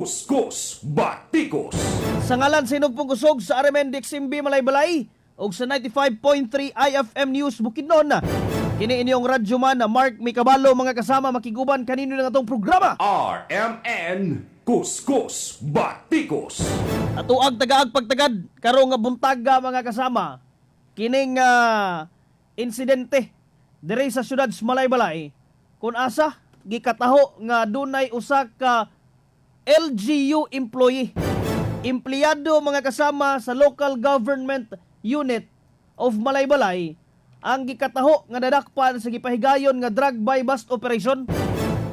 Kuskus Batikos. Sa ngalan sinugpong kusog sa RMN Diximbi Malaybalay ug sa 95.3 IFM News Bukidnon. Kini inyong radyo man na Mark Mikabalo mga kasama makiguban kanino na atong programa. RMN Kuskus Batikos. Atuag tagaag pagtagad karong nga buntaga mga kasama. Kining ah, insidente diri sa syudad sa Malaybalay kun asa gikataho nga dunay usa ka LGU employee empleyado mga kasama sa local government unit of Malaybalay ang gikataho nga nadakpan sa gipahigayon nga drug by bust operation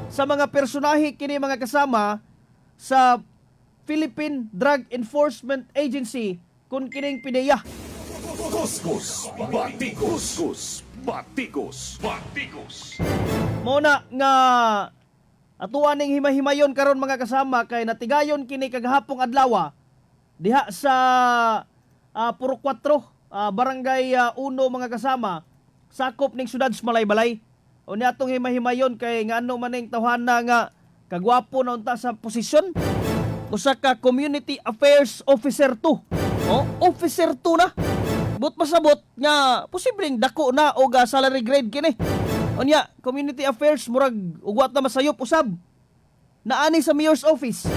sa mga personahe kini mga kasama sa Philippine Drug Enforcement Agency kung kining PIDEA. Kuskus Batikos. Kuskus Batikos. Batikos. Muna nga atuan ning himahimayon karon mga kasama kay natigayon kini kagahapong adlaw diha sa uh, Puro 4 ah, barangay ah, Uno mga kasama sakop ning syudad sa Malaybalay. O ni atong himahimayon kay nga ano man ning tawhana nga kagwapo na unta sa posisyon usa ka community affairs officer 2. Oh, officer 2 na. But pasabot nga posibleng dako na og ah, salary grade kini. Unya, community affairs murag ugwat na masayop usab. Naani sa mayor's office.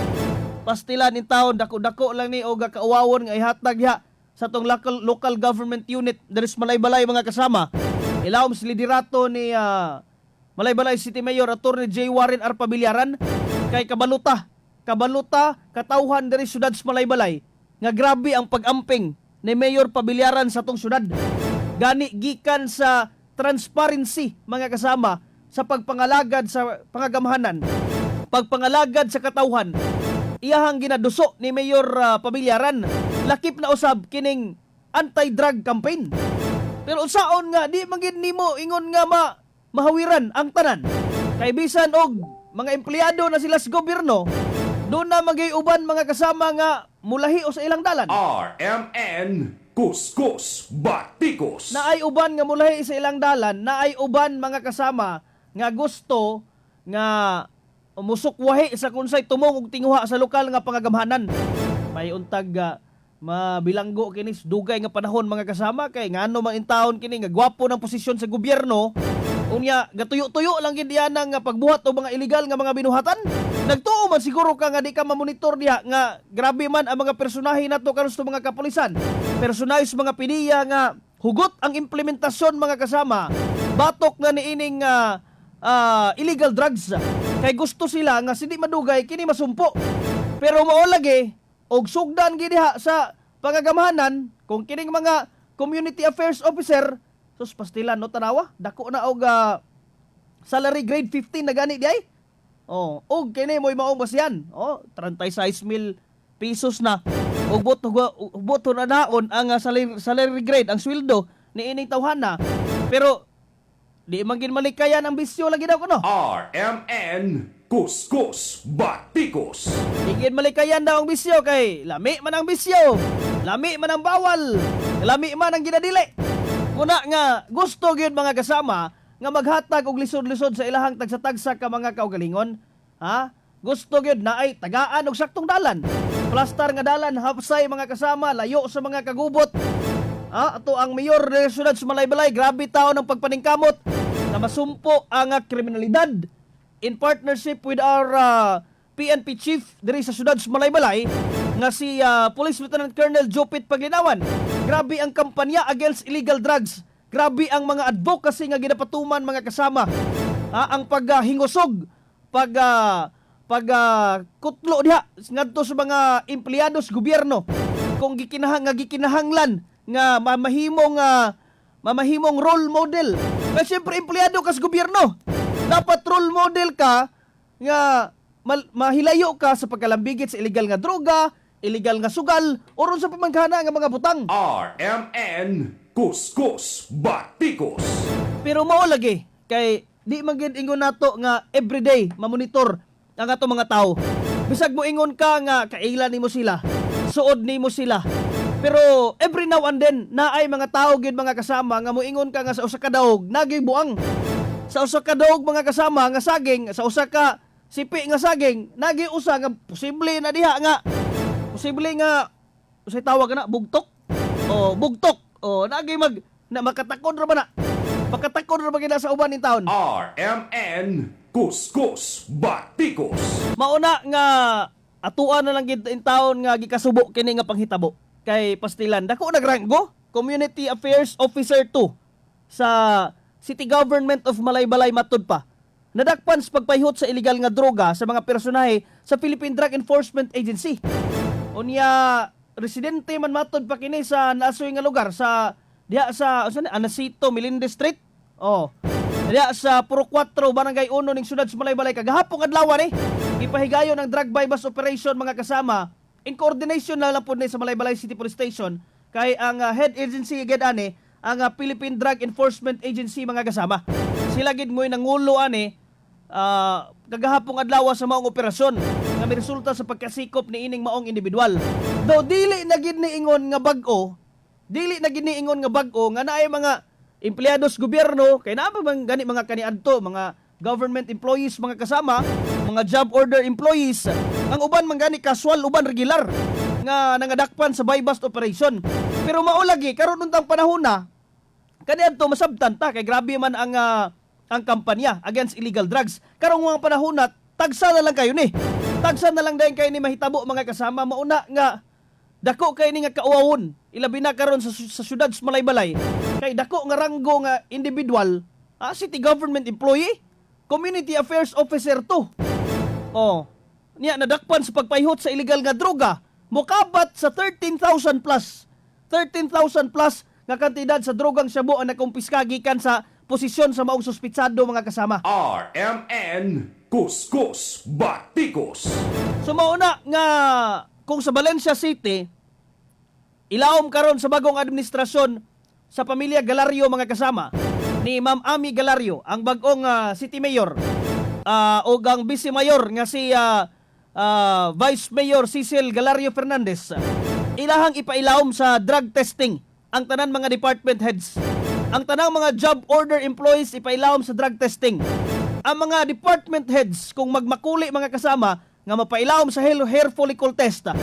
Pastilan in taon dako-dako lang ni og kaawawon nga ihatag diha sa tong local, local government unit diri sa Malaybalay mga kasama. Ilawom sa liderato ni ah, Malaybalay City Mayor Attorney J. Warren R. Pabilyaran kay kabaluta kabaluta katawhan diri syudad sa Malaybalay nga grabe ang pag-amping ni Mayor Pabilyaran sa tong syudad. Gani gikan sa transparency mga kasama sa pagpangalagad sa pangagamahanan, pagpangalagad sa katawhan. Iyahang ginaduso ni Mayor ah, Pabilyaran lakip na usab kining anti-drug campaign. Pero usaon nga di magin nimo ingon nga ma mahawiran ang tanan. Kay bisan og mga empleyado na sila sa gobyerno, doon na magiuban mga kasama nga mulahi o sa ilang dalan. RMN Kuskus Batikos. na ay uban nga mulahi sa ilang dalan, na ay uban mga kasama nga gusto nga musukwahi sa kunsay tumong og tinguha sa lokal nga pangagamhanan. May untag nga mabilanggo kini dugay nga panahon mga kasama kay ngano man in taon kini nga gwapo ng posisyon sa gobyerno unya gatuyo-tuyo lang gid diyan nga pagbuhat o mga illegal nga mga binuhatan nagtuo man siguro ka nga di ka mamonitor diha nga grabe man ang mga personahe nato karon sa mga kapulisan. Personahe sa mga pidiya nga hugot ang implementasyon mga kasama. Batok nga niining nga ah, illegal drugs. Kay gusto sila nga sindi madugay kini masumpo. Pero mao lagi og sugdan gid diha sa pangagamahanan kung kining mga community affairs officer sus pastilan no tanawa? Dako na og ah, salary grade 15 na gani di ay oh og kini mo'y maong basyan oh 36 mil pesos na og boto boto na naon ang ah, salary, salary grade ang sweldo ni ining tawhana pero di man gid malikayan ang bisyo lagi daw kuno RMN Kuskus Batikos. Higit malikayan daw ang bisyo kay lami man ang bisyo. Lami man ang bawal. Lami man ang ginadili. Muna nga gusto gyud mga kasama nga maghatag og lisod-lisod sa ilahang tagsa-tagsa ka mga kaugalingon. Ha? Gusto gyud na ay tagaan og saktong dalan. Plastar nga dalan hapsay mga kasama layo sa mga kagubot. Ha? Ato ang mayor ng syudad sa Malaybalay, grabe tao ng pagpaningkamot na masumpo ang kriminalidad in partnership with our uh, PNP chief diri sa syudad sa Malaybalay nga si uh, Police Lieutenant Colonel Jopit Paglinawan. Grabe ang kampanya against illegal drugs. Grabe ang mga advocacy nga ginapatuman mga kasama. Ha, ang paghingusog, pag ah, pag ah, kutlo diha ngadto sa mga empleyado sa gobyerno kung gikinahang nga gikinahanglan nga mamahimong ah, mamahimong role model. Kasi siyempre empleyado ka sa gobyerno. Dapat role model ka nga mahilayo ka sa pagkalambigit sa illegal nga droga, illegal nga sugal, o ron sa pamanghana nga mga butang. RMN Kuskus Batikos. Pero mao lagi kay di man gid ingon nato nga everyday mamonitor ang ato mga tao. Bisag mo ingon ka nga kailan nimo sila, suod nimo sila. Pero every now and then naay mga tao gid mga kasama nga moingon ka nga sa usa ka daog naging buang. Sa usa ka daog mga kasama nga saging sa usa ka sipi nga saging nagiusa nga posible na diha nga posible nga usay tawag na bugtok o bugtok o nagi mag na makatakon ra ba na? Makatakon ra ba gina sa uban ning taon? RMN Kuskus Batikos. mauna nga atuan na lang gid in taon nga gikasubo kini nga panghitabo. Kay Pastilan dako nagranggo Community Affairs Officer 2 sa City Government of Malaybalay matud pa. Nadakpan sa pagpahihot sa illegal nga droga sa mga personahe sa Philippine Drug Enforcement Agency. Unya residente man matud pa kini sa naasoy nga lugar sa diha sa unsa ni? Anasito Melinde Street oh. Diha sa Puro 4 Barangay 1 ning siyudad sa Malaybalay kagahapon adlaw ni ipahigayon ang drug bypass operation mga kasama. In coordination na lang po ni sa Malaybalay City Police Station kay ang ah, head agency gid ani ang ah, Philippine Drug Enforcement Agency mga kasama. Sila gid ngoy nangulo ani ah, kagahapong adlaw sa maong operasyon resulta sa pagkasikop ni ining maong individual. Though dili na gid niingon nga bag-o, dili na gid niingon nga bag-o nga naay mga empleyados gobyerno kay naa pa bang gani mga kaniadto, mga government employees mga kasama, mga job order employees, ang uban man gani casual, uban regular nga nangadakpan sa bust operation. Pero maulagi karon untang panahon na kaniadto masabtan ta kay grabe man ang ah, ang kampanya against illegal drugs. Karong mga panahon na tagsa na lang kayo ni. Tagsa na lang dayon kayo ni mahitabo mga kasama mauna nga dako kay ni nga kauwawon. Ilabi na karon sa, sa syudad sa Malaybalay. Kay dako nga ranggo nga individual, ah, city government employee, community affairs officer to. Oh. Niya nadakpan sa pagpahihot sa illegal nga droga. Mukabat sa 13,000 plus. 13,000 plus nga kantidad sa drogang shabu ang nakumpiska gikan sa posisyon sa maong suspitsado mga kasama. RMN Kuskus Batikos. So mauna nga kung sa Valencia City ilawom karon sa bagong administrasyon sa pamilya Galario mga kasama ni Ma'am Ami Galario ang bagong ah, city mayor ah, o ang vice mayor nga si ah, ah, Vice Mayor Cecil Galario Fernandez. Ilahang ipailawom sa drug testing ang tanan mga department heads. Ang tanang mga job order employees ipailawom sa drug testing ang mga department heads kung magmakuli mga kasama nga mapailawom sa hair, follicle test ah,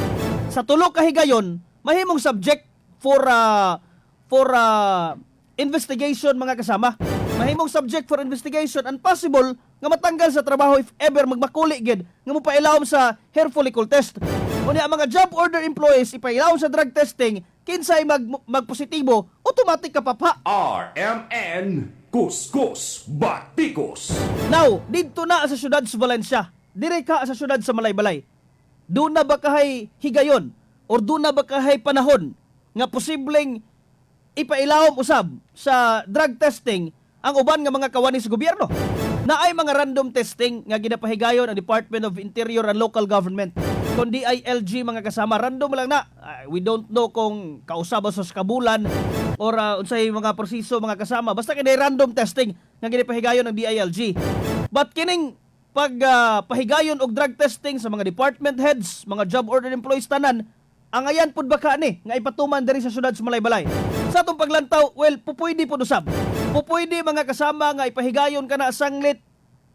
sa tulo ka higayon mahimong subject for ah, for ah, investigation mga kasama. Mahimong subject for investigation and possible nga matanggal sa trabaho if ever magmakuli gid nga mapailawom sa hair follicle test. Kunya ang mga job order employees ipailawom sa drug testing kinsay mag magpositibo automatic ka pa pa RMN Kuskus Batikos. Now, dito na sa syudad sa Valencia, dire ka sa syudad sa Malaybalay. Doon na ba kahay higayon or doon na ba kahay panahon nga posibleng ipailawom usab sa drug testing ang uban nga mga kawani sa gobyerno? Na ay mga random testing nga ginapahigayon ang Department of Interior and Local Government kung DILG mga kasama random lang na. Ah, we don't know kung kausaba sa kabulan or uh, unsay mga proseso mga kasama. Basta kini random testing nga ginapahigayon ng DILG but kining pag ah, pahigayon og drug testing sa mga department heads mga job order employees tanan ang ayan pud baka ni nga ipatuman diri sa syudad sa Malaybalay. Sa atong paglantaw well pupuydi pud usab. Pupuydi mga kasama nga ipahigayon kana sanglit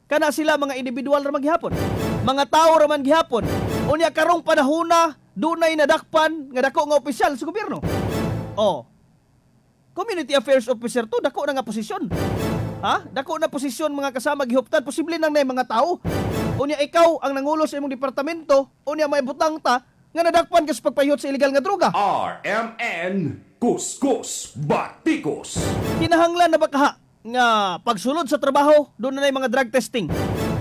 kana sila mga individual ra maghihapon. Mga tao ra man gihapon unya karong panahona dunay nadakpan nga dako nga opisyal sa gobyerno. Oh. Community affairs officer to dako na nga posisyon. Ha? Dako na posisyon mga kasama gihuptan posible nang nay mga tao. Unya ikaw ang nangulo sa imong departamento unya maibutang ta nga nadakpan ka sa pagpahiyot sa illegal nga droga. RMN Kuskus Batikos. kinahanglan na ba kaha nga pagsulod sa trabaho doon na mga drug testing.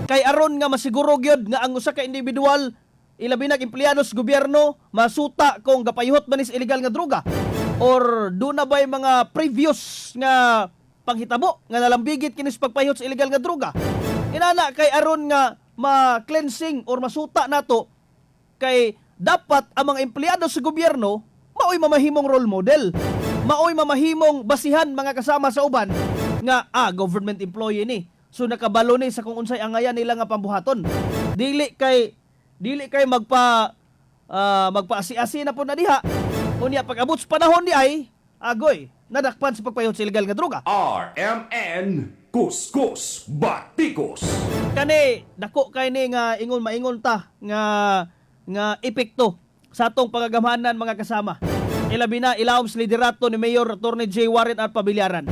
Kay aron nga masiguro gyud nga ang usa ka individual ilabi na empleyado sa gobyerno masuta kung gapayhot man is illegal nga droga or doon na ba'y mga previous nga panghitabo nga nalambigit kinis pagpahiyot sa illegal nga droga inana kay aron nga ma-cleansing or masuta nato kay dapat ang mga empleyado sa gobyerno maoy mamahimong role model. Maoy mamahimong basihan mga kasama sa uban nga ah government employee ni. So nakabalo ni sa kung unsay angayan nila nga pambuhaton. Dili kay dili kay magpa ah, magpaasi-asi na po na diha. Unya pag abot sa panahon di ay agoy nadakpan sa pagpayot sa illegal nga droga. RMN Kuskus Batikos. kani dako kay ni nga ingon maingon ta nga nga epekto sa atong pagagamhanan mga kasama. Ilabi na ilawom sa liderato ni Mayor Attorney J. Warren at Pabilyaran.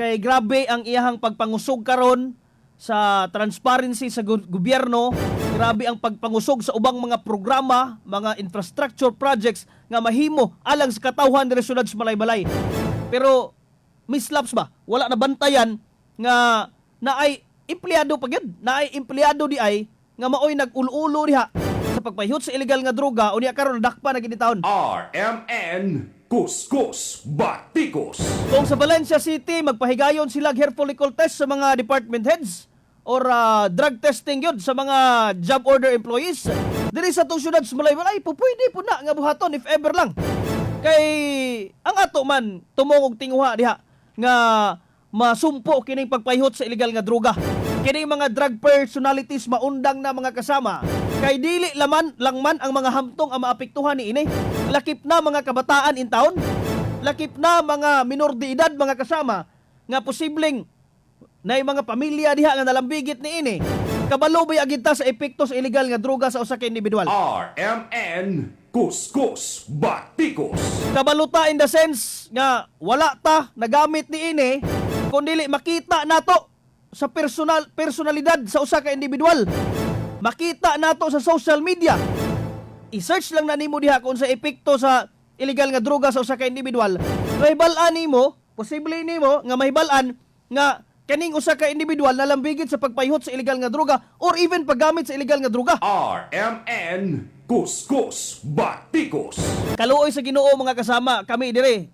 Kay grabe ang iyahang pagpangusog karon sa transparency sa gobyerno, grabe ang pagpangusog sa ubang mga programa, mga infrastructure projects nga mahimo alang sa katawhan sa syudad sa Malaybalay. Pero mislaps ba? Wala na bantayan nga naay empleyado pa gyud, naay empleyado di ay nga maoy nag-ulo-ulo diha sa pagpahiyot sa illegal nga droga unya karon nadakpa na gid ni taon. RMN Kuskus Batikos. Kung sa Valencia City magpahigayon sila hair follicle test sa mga department heads or ah, drug testing yun sa mga job order employees. Diri sa tong syudad sa Malaybalay, po pwede po na nga buhaton if ever lang. Kay ang ato man tumong og tinguha diha nga masumpo kining pagpahihot sa illegal nga droga. Kining mga drug personalities maundang na mga kasama kay dili laman lang man ang mga hamtong ang maapektuhan ni ini. Lakip na mga kabataan in town, lakip na mga minor de edad mga kasama nga posibleng na mga pamilya diha nga nalambigit ni ini. Kabalo ba agid ta sa epekto sa illegal nga droga sa usa ka individual? RMN Kuskus Batikos. kabaluta in the sense nga wala ta nagamit ni ini kundi makita nato sa personal personalidad sa usa ka individual makita nato sa social media i-search lang na nimo diha kung sa epekto sa illegal nga droga sa usa ka individual mahibal-an nimo posible nimo nga mahibal-an nga kaning usa ka individual nalambigit sa pagpayhot sa illegal nga droga or even paggamit sa illegal nga droga RMN Kuskus Batikos. Kaluoy sa Ginoo mga kasama, kami dire.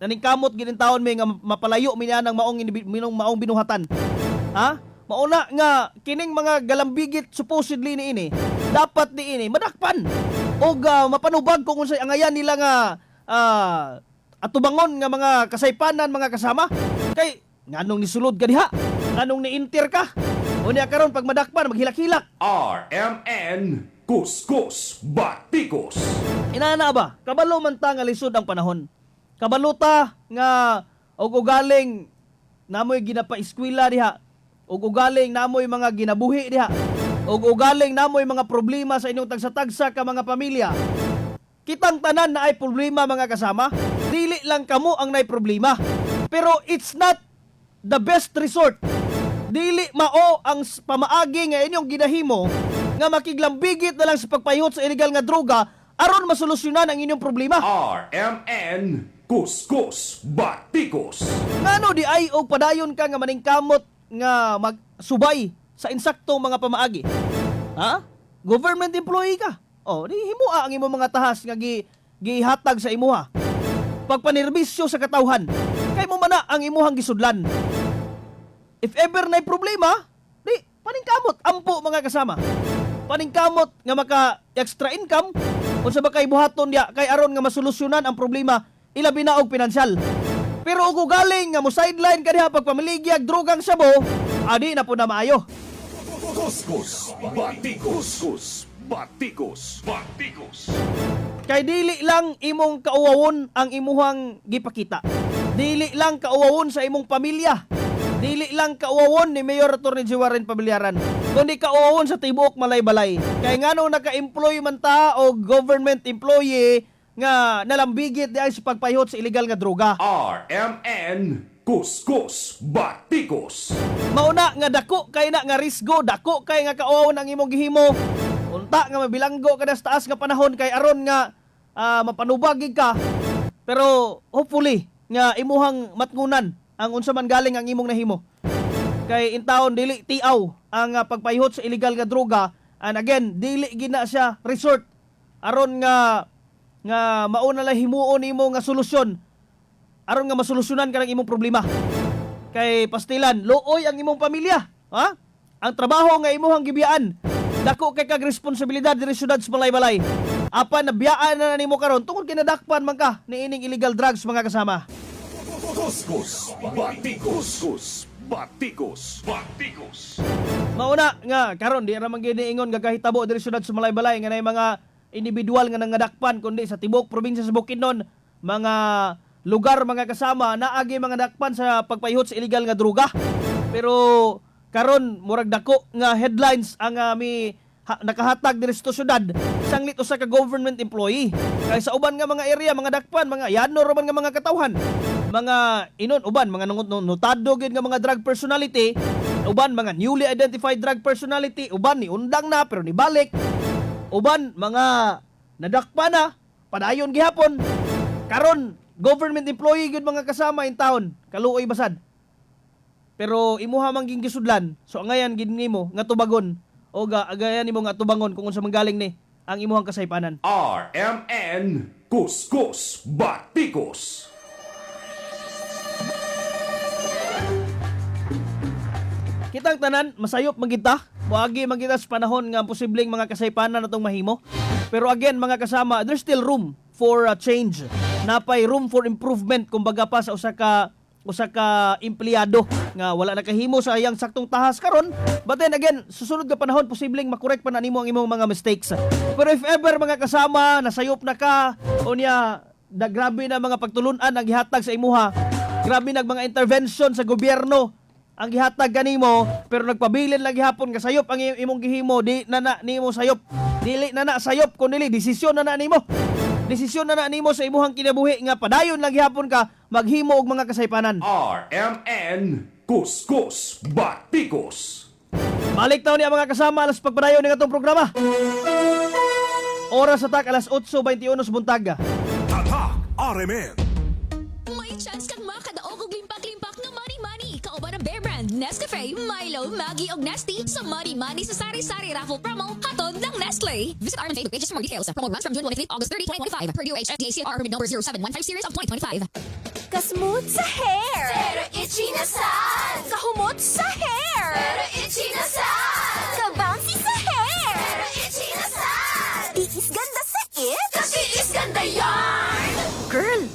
Naningkamot ginin taon may nga mapalayo mi nang maong inibi- minong maong binuhatan. Ha? Mauna nga kining mga galambigit supposedly ni ini, dapat ni ini madakpan. O mapanubag kung unsay angayan nila nga ah, atubangon nga mga kasaypanan mga kasama. Kay nganong nisulod ka diha? Nganong ni-inter ka? Unya karon pag madakpan maghilak-hilak. RMN Kuskus Batikos. Inana ba? Kabalo man ta nga lisod ang panahon. Kabalo ta nga og ugaling namoy ginapa-eskwela diha. Og ugaling namoy mga ginabuhi diha. Og ugaling namoy mga problema sa inyong tagsa-tagsa ka mga pamilya. Kitang tanan na ay problema mga kasama. Dili lang kamo ang naay problema. Pero it's not the best resort. Dili mao ang pamaagi nga inyong ginahimo nga makiglambigit na lang sa pagpahiyot sa illegal nga droga aron masolusyonan ang inyong problema. RMN Kuskus Batikos. Ngano di ay og padayon ka nga maningkamot nga magsubay sa insaktong mga pamaagi? Ha? Government employee ka. Oh, di himua ang imong mga tahas nga gi gihatag sa imuha. Pagpanerbisyo sa katawhan. Kay mo mana ang imuhang gisudlan. If ever na problema, di paningkamot ampo mga kasama. Paningkamot nga maka extra income unsa ba kay buhaton diya kay aron nga masolusyonan ang problema ilabi na og pinansyal. Pero ug galing nga mo sideline ka diha pagpamiligyag drogang sabo, adi na po na maayo. Kuskus Batikos. Kuskus Batikos. Batikos. Kay dili lang imong kauwawon ang imuhang gipakita. Dili lang kauwawon sa imong pamilya. Dili lang kauwawon ni Mayor Attorney Jiwaren Pabiliaran. Kundi kauwawon sa tibuok malay-balay. Kay ngano naka-employee man ta o government employee nga nalambigit di ay sa pagpahiyot sa illegal nga droga. RMN Kuskus Batikos. Mauna nga dako kay na nga risgo, dako kay nga kauwawon ang imong gihimo. Unta nga mabilanggo ka na sa taas nga panahon kay aron nga ah, mapanubagig ka. Pero hopefully nga imuhang matngunan ang unsa man galing ang imong nahimo. Kay in taon dili tiaw ang ah, pagpahihot sa illegal nga droga. And again dili gina siya resort. Aron nga nga mauna lang himuon nimo nga solusyon. Aron nga masolusyonan ka ng imong problema. Kay pastilan looy ang imong pamilya ha? Ang trabaho nga imuhang gibiyaan. Dako kay kag responsibilidad diri syudad sa balay-balay. Apan nabiyaan na nimo karon. Tungod kinadakpan man ka ni ining illegal drugs mga kasama Kuskus Batikos. Kuskus Batikos. Batikos. mauna nga karon di ra man gyud ingon nga kahitabo diri syudad sa balay-balay nga nay mga individual nga nangadakpan kundi sa tibok probinsya sa Bukidnon mga lugar mga kasama naagi mga dakpan sa pagpahihot sa illegal nga droga Pero karon murag dako nga headlines ang ah, mi ha, nakahatag diri sa syudad sanglit usa ka government employee kay sa uban nga mga area mga dakpan mga yano ra man nga mga katawhan mga inon uban mga notado gid nga mga drug personality uban mga newly identified drug personality uban ni undang na pero ni balik uban mga nadakpa na padayon gihapon. Karon government employee gyud mga kasama in town kaluoy basad. Pero imuha man ging gisudlan so angayan gid nimo nga tubagon. O ga agayan nimo nga tubangon kung unsa manggaling ni ang imuhang kasaypanan. RMN Kuskus Batikos. Kitang tanan, masayop man. Muagi man sa panahon nga posibleng mga kasaypanan natong mahimo. Pero again, mga kasama, there's still room for a change. Napay room for improvement kumbaga pa sa usa ka usa ka empleyado nga wala nakahimo sa iyang saktong tahas karon but then again susunod nga panahon posibleng makorek pa na nimo ang imong mga mistakes pero if ever mga kasama nasayop na ka o niya na grabe na mga pagtulunan ang gihatag sa imuha grabe nag mga intervention sa gobyerno ang gihatag kanimo pero nagpabilin lang gihapon nga sayop. Ang imong gihimo di na na nimo sayop. Dili na na sayop kun dili desisyon na na nimo. Desisyon na na nimo sa imuhang kinabuhi nga padayon lang gihapon ka maghimo og mga kasaypanan. RMN Kuskus Batikos. balik taon niya mga kasama alas pagpadayon ng atong programa. Oras sa tak alas 8:21 sa buntag Tatak RMN Nescafe, Milo, Maggie og Nasty sa Money Money sa Sari-Sari Raffle Promo hatod ng Nestle. Visit our Facebook pages for more details. Promo runs from June 23 August 30, 2025. Purdue HFDA CR permit number 0715 series of 2025. Kasmooth sa hair! Pero itchy na sad! Kahumot sa hair! Pero itchy na sad! Kabouncy sa hair! Pero itchy na sad! Tiis ganda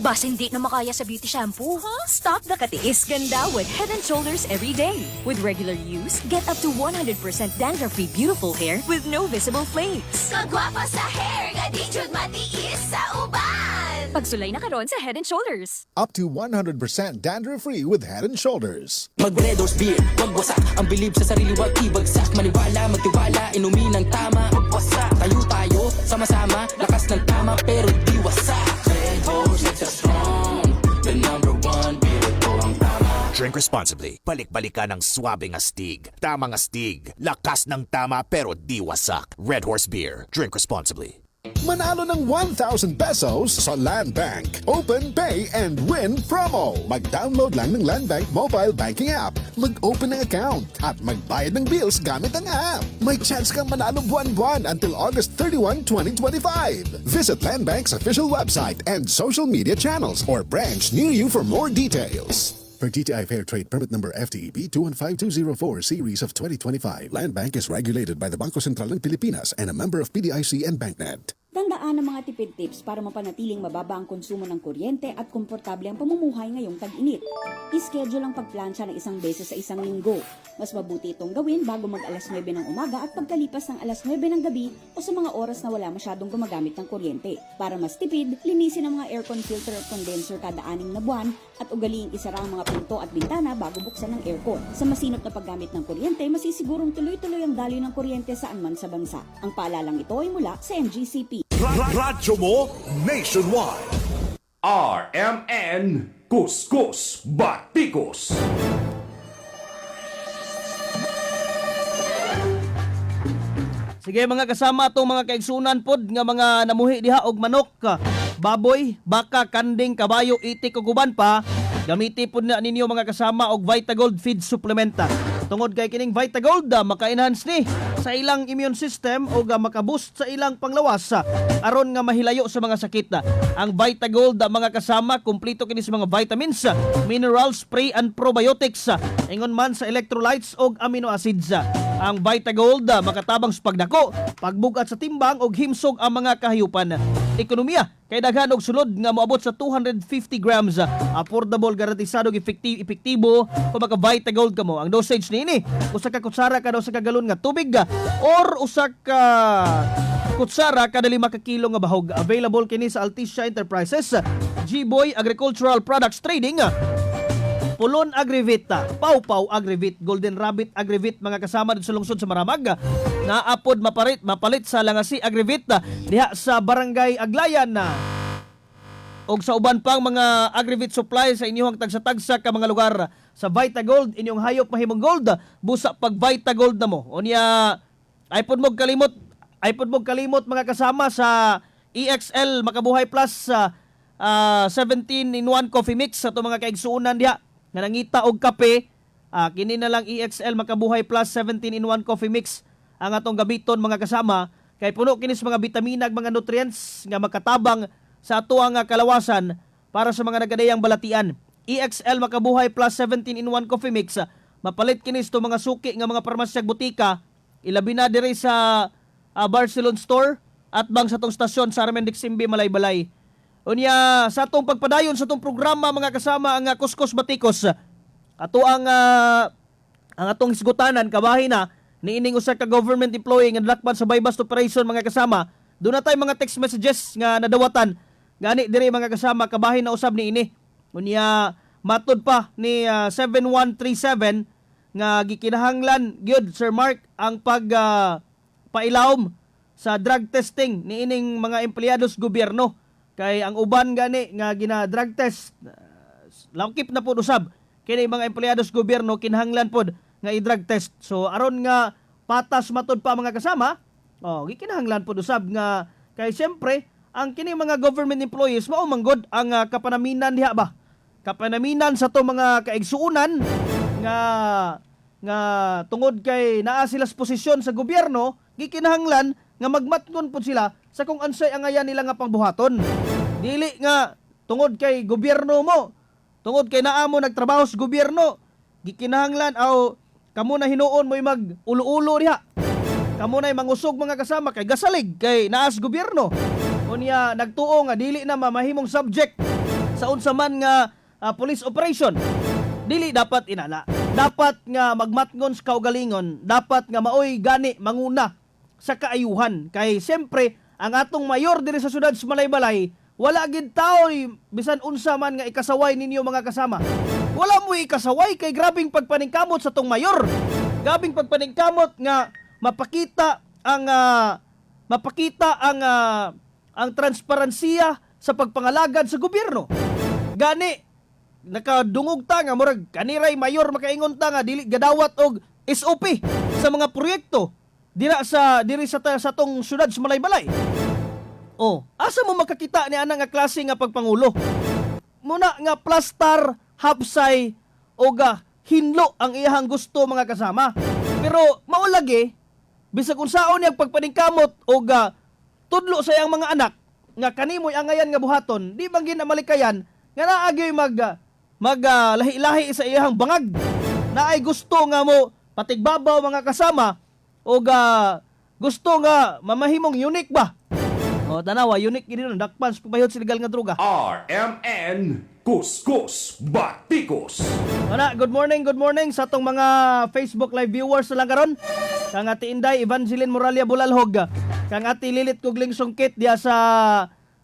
Basta hindi na makaya sa beauty shampoo, huh? Stop the katiis ganda with Head and Shoulders every day. With regular use, get up to 100% dandruff-free beautiful hair with no visible flakes. Kagwapa sa hair, nga di jud matiis sa uban! Pagsulay na karon sa Head and Shoulders. up to 100% dandruff-free with Head and Shoulders. Mag Red Horse Beer, wag wasak Ang bilib sa sarili, wag ibagsak Maniwala, magtiwala, inumin ng tama Wag wasak, tayo tayo, sama-sama Lakas ng tama, pero di wasak Makes us strong The number one tama Drink responsibly. Balik-balikan ng swabing astig. Tamang astig. Lakas ng tama pero di wasak. Red Horse Beer. Drink responsibly. Manalo ng 1,000 pesos sa Land Bank. Open, pay, and win promo. Mag-download lang ng Land Bank mobile banking app. Mag-open ng account at magbayad ng bills gamit ang app. May chance kang manalo buwan-buwan until August 31, 2025. Visit Land Bank's official website and social media channels or branch near you for more details. For GTI Fair Trade Permit Number FTEB 215204 Series of 2025, Land Bank is regulated by the Banco Central ng Pilipinas and a member of PDIC and BankNet. Tandaan ang mga tipid tips para mapanatiling mababa ang konsumo ng kuryente at komportable ang pamumuhay ngayong tag-init. I-schedule ang pagplansya ng isang beses sa isang linggo. Mas mabuti itong gawin bago mag alas 9 ng umaga at pagkalipas ng alas 9 ng gabi o sa mga oras na wala masyadong gumagamit ng kuryente. Para mas tipid, linisin ang mga aircon filter at condenser kada aning na buwan at ugaliing isara ang mga pinto at bintana bago buksan ang aircon. Sa masinop na paggamit ng kuryente, masisigurong tuloy-tuloy ang daloy ng kuryente saan man sa bansa. Ang paalalang ito ay mula sa MGCP. Ra- Radyo mo nationwide. RMN Kuskus Batikos. Sige mga kasama atong mga kaigsunan pod nga mga namuhi diha og manok, baboy, baka, kanding, kabayo, itik ug uban pa. Gamiti pod na ninyo mga kasama og Vitagold feed supplementa. Tungod kay kining Vitagold ah, maka-enhance ni sa ilang immune system o makaboost sa ilang panglawas aron nga mahilayo sa mga sakit. Ang Vitagold mga kasama kumpleto kini sa mga vitamins, minerals, spray and probiotics. Ingon man sa electrolytes og amino acids. Ang Vitagold makatabang sa pagdako, pagbugat sa timbang og himsog ang mga kahayupan. Ekonomiya kay daghan og sulod nga moabot sa 250 grams. Affordable garantisado effective epektibo kung maka Vitagold ka mo. Ang dosage niini usa ka kutsara kada usa ka galon nga tubig or usa ka kutsara kada lima ka kilo nga bahog. Available kini sa Altissia Enterprises, G-Boy Agricultural Products Trading, Pulon Agrivita, Pau Pau Agrivit, Golden Rabbit Agrivit mga kasama dito sa lungsod sa Maramag. Na apod maparit mapalit sa Langasi Agrivit diha sa Barangay Aglayan na og sa uban pang mga Agrivit supply sa inyong tagsa-tagsa ka mga lugar sa Vita Gold inyong hayop mahimong gold busa pag Vita Gold na mo. Unya ay pud mo kalimot ay pud mo kalimot mga kasama sa EXL Makabuhay Plus sa ah, 17 in 1 coffee mix sa to mga kaigsuonan diha nga nangita og kape ah, kini na lang EXL Makabuhay Plus 17 in 1 coffee mix ang atong gabiton mga kasama kay puno kini sa mga bitamina ug mga nutrients nga makatabang sa ato nga kalawasan para sa mga nagadayang balatian. EXL Makabuhay Plus 17 in 1 coffee mix mapalit kini sa mga suki nga mga parmasya ug butika ilabi na diri sa ah, Barcelona store at bang sa tong stasyon sa Armen Diximbi Malaybalay. Unya sa atong pagpadayon sa atong programa mga kasama ang ah, Kuskus Batikos. Ato ang ah, ang atong isgutanan kabahin na niining usa ka government employee nga lakban sa bypass operation mga kasama. Doon na tayo mga text messages nga nadawatan. Gani diri mga kasama kabahin na usab ni ini. Unya matud pa ni ah, 7137 nga gikinahanglan gyud Sir Mark ang pag ah, pailawom sa drug testing ni ining mga empleyados gobyerno kay ang uban gani nga gina drug test uh, lakip na pud usab kini mga empleyados gobyerno kinahanglan pod nga i-drug test. So aron nga patas matud pa mga kasama oh gikinahanglan pod usab nga kay siyempre ang kini mga government employees mao manggod ang ah, kapanaminan diha ba? Kapanaminan sa to mga kaigsuunan nga nga tungod kay naa sila sa posisyon sa gobyerno gikinahanglan nga magmatngon pud sila sa kung ansay ang ayan nila nga pangbuhaton dili nga tungod kay gobyerno mo. Tungod kay naa mo nagtrabaho sa gobyerno. Gikinahanglan aw kamo na hinuon mo mag ulo-ulo diha. Kamo na mangusog mga kasama kay gasalig kay naas gobyerno. Unya nagtuo nga dili na mamahimong subject sa unsa man nga ah, police operation. Dili dapat inala. Dapat nga magmatngon sa kaugalingon. Dapat nga maoy gani manguna sa kaayuhan. Kay siyempre ang atong mayor diri sa syudad sa Malaybalay wala gid taoy bisan unsa man nga ikasaway ninyo mga kasama. Wala mo ikasaway kay grabing pagpaningkamot sa tong mayor. Grabing pagpaningkamot nga mapakita ang ah, mapakita ang ah, ang transparensiya sa pagpangalagad sa gobyerno. Gani nakadungog ta nga murag kaniray mayor makaingon ta nga dili gadawat og SOP sa mga proyekto. Dira sa diri sa sa tong syudad sa Malaybalay. Oh, asa mo makakita ni ana nga klase nga pagpangulo? Muna nga plastar, hapsay o ga hinlo ang iyahang gusto mga kasama. Pero maulagi bisag unsaon niya pagpaningkamot o ga tudlo sa iyang mga anak nga kanimoy angayan nga buhaton, di bang ginamalikayan nga naagyoy mag mag ah, lahi-lahi sa iyang bangag na ay gusto nga mo patigbabaw mga kasama o ga gusto nga mamahimong unique ba o tanawa unique gini no dakpan sa pagbayot sa legal nga droga RMN Kuskus Batikos. Ana, good morning, good morning sa atong mga Facebook live viewers na lang karon. Kang ati Inday Evangeline Moralia Bulalhog, kang ati Lilit Kugling Sungkit diya sa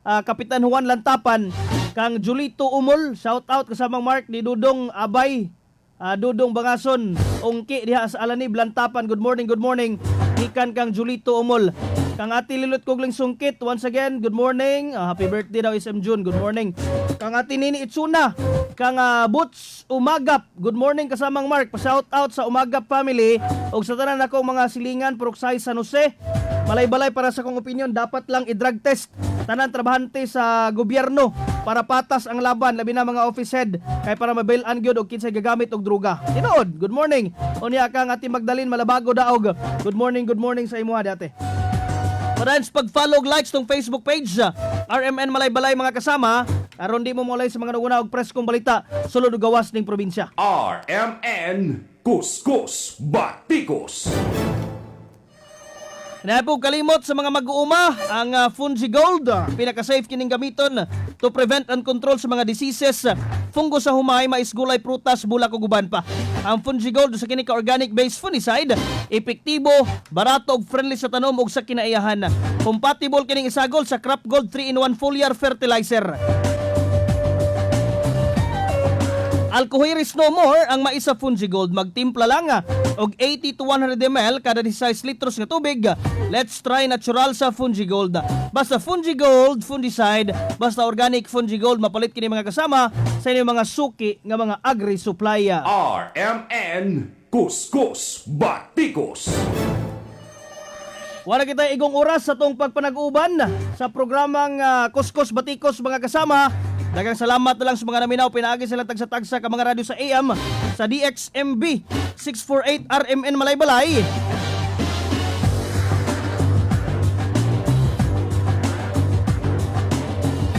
ah, Kapitan Juan Lantapan, kang Julito Umol, shout out kasamang Mark ni Dudong Abay, ah, Dudong Bangason, Ungki diha sa Alanib Lantapan. Good morning, good morning. Ikan kang Julito Umol. Kang ati Lilut Kugling Sungkit, once again, good morning. Ah, happy birthday daw SM June, good morning. Kang ati Nini Itsuna, kang ah, Boots Umagap, good morning kasamang Mark. Pa-shout out sa Umagap family ug sa tanan akong mga silingan Puruksay San Jose. Malay-balay para sa kong opinion, dapat lang i-drug test tanan trabahante sa gobyerno para patas ang laban labi na mga office head kay para mabail-an gyud og kinsay gagamit og droga. Tinuod, good morning. Unya kang ati Magdalene Malabago daog. Good morning, good morning sa imuha dati. Friends, pag-follow ug likes tong Facebook page ah, RMN Malaybalay mga kasama aron di mo molay sa mga naguna og press kong balita sulod ug gawas ning probinsya. RMN Kuskus Batikos. Hinahapog kalimot sa mga mag-uuma ang uh, Fungi Gold, ah, pinaka-safe kining gamiton to prevent and control sa mga diseases, fungus sa humay, mais, gulay, prutas, bulak ug uban pa. Ang Fungi Gold sa kini ka organic based fungicide, epektibo, barato ug friendly sa tanom ug sa kinaiyahan. Compatible kining isagol sa Crop Gold 3-in-1 foliar fertilizer. Alcohoiris no more ang maisa Fungigold magtimpla lang ah, og 80 to 100 ml kada 16 litros nga tubig. Let's try natural sa Fungigold. Basta Fungigold, fungicide, basta organic Fungigold mapalit kini mga kasama sa inyong mga suki nga mga agri supply. ah. RMN Kuskus Batikos. Wala kita igong oras sa tong pagpanag-uban sa programang ah, Kuskus Batikos mga kasama. Dagang salamat na lang sa mga naminaw pinaagi sila tagsa-tagsa ka mga radyo sa AM sa DXMB 648 RMN Malaybalay.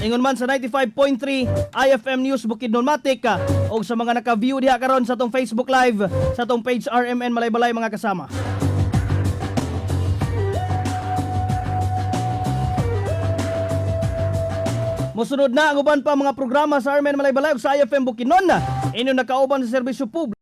Ingon man sa 95.3 IFM News Bukidnon Matik ah, o sa mga naka-view diha karon sa tong Facebook Live sa tong page RMN Malaybalay mga kasama. Musunod na ang uban pa mga programa sa Armen Malaybalay sa IFM Bukidnon. Inyo nakauban sa serbisyo publiko